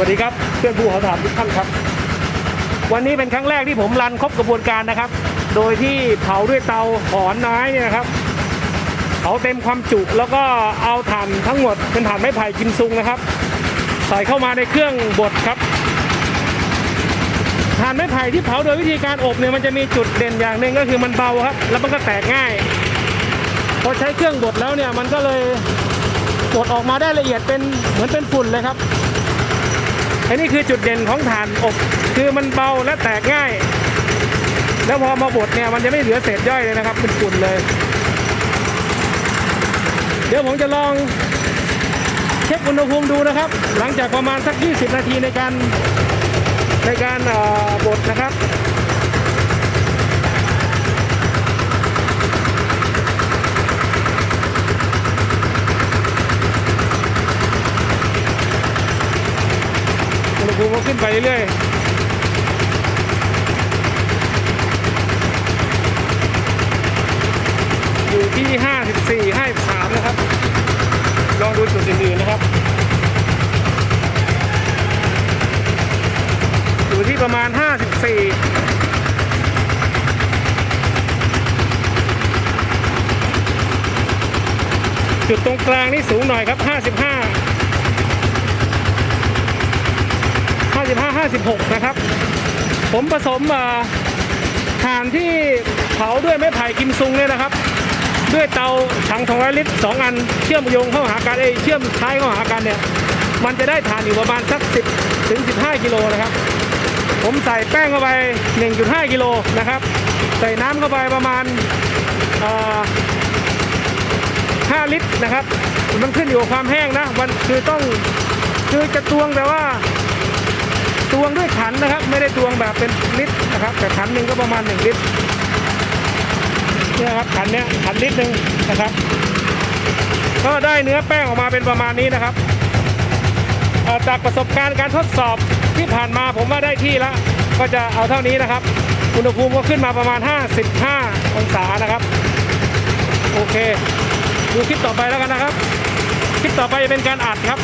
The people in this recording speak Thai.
วัสดีครับเพื่อนผู้ขอถามทุกท่านครับ วันนี้เป็นครั้งแรกที่ผมรันครบกระบวนการนะครับ โดยที่เผาด้วยเตาหอนไม้เนี่ยนะครับเผาเต็มความจุแล้วก็เอาถ่านทั้งหมดเป็นถ่านไม้ไผ่กิมซุงนะครับ ใส่เข้ามาในเครื่องบดครับถ่านไม้ไผ่ที่เผาโดยวิธีการอบเนี่ยมันจะมีจุดเด่นอย่างหนึ่งก็คือมันเบาครับ แล้วมันก็แตกง่ายพอใช้เครื่องบดแล้วเนี่ยมันก็เลยบดออกมาได้ละเอียดเป็นเหมือนเป็นฝุ่นเลยครับ อันนี้คือจุดเด่นของถ่านอบ คือมันเบาและแตกง่าย แล้วพอมาบดเนี่ยมันจะไม่เหลือเศษย่อยเลยนะครับเป็นฝุ่นเลย เดี๋ยวผมจะลองเช็คอุณหภูมิดูนะครับ หลังจากประมาณสัก 20 นาทีในการในการบดนะครับ ภูมิก็ขึ้นไปเรื่อยๆ อยู่ที่ 54 53 นะครับ ลองดูจุดอื่นๆนะครับอยู่ที่ประมาณ 54 จุดตรงกลางนี่สูงหน่อยครับ 55 55 56 นะครับ ผมผสมถ่านที่เผาด้วยไม้ไผ่กิมซุงเนี่ยนะครับ ด้วยเตาถัง 200 ลิตร 2 อัน เชื่อมโยงเข้าหากันเอยเชื่อมท้ายเข้าหากันเนี่ย มันจะได้ถ่านอยู่ประมาณสัก 10 ถึง 15 กิโลนะครับ ผมใส่แป้งเข้าไป 1.5 กิโลนะครับ ใส่น้ำเข้าไปประมาณ5 ลิตรนะครับ มันขึ้นอยู่กับความแห้งนะ มันคือต้องคือจะตวงแต่ว่า ตวงด้วยขันนะครับ ไม่ได้ตวงแบบเป็นลิตรนะครับ แต่ขันหนึ่งก็ประมาณ 1 ลิตรเนี่ยครับขันเนี้ยขันลิตรหนึ่งนะครับ ก็ได้เนื้อแป้งออกมาเป็นประมาณนี้นะครับจากประสบการณ์การทดสอบที่ผ่านมาผมว่าได้ที่แล้วก็จะเอาเท่านี้นะครับ อุณหภูมิก็ขึ้นมาประมาณ 55 องศานะครับ โอเค ดูคลิปต่อไปแล้วกันนะครับ คลิปต่อไปจะเป็นการอัดครับ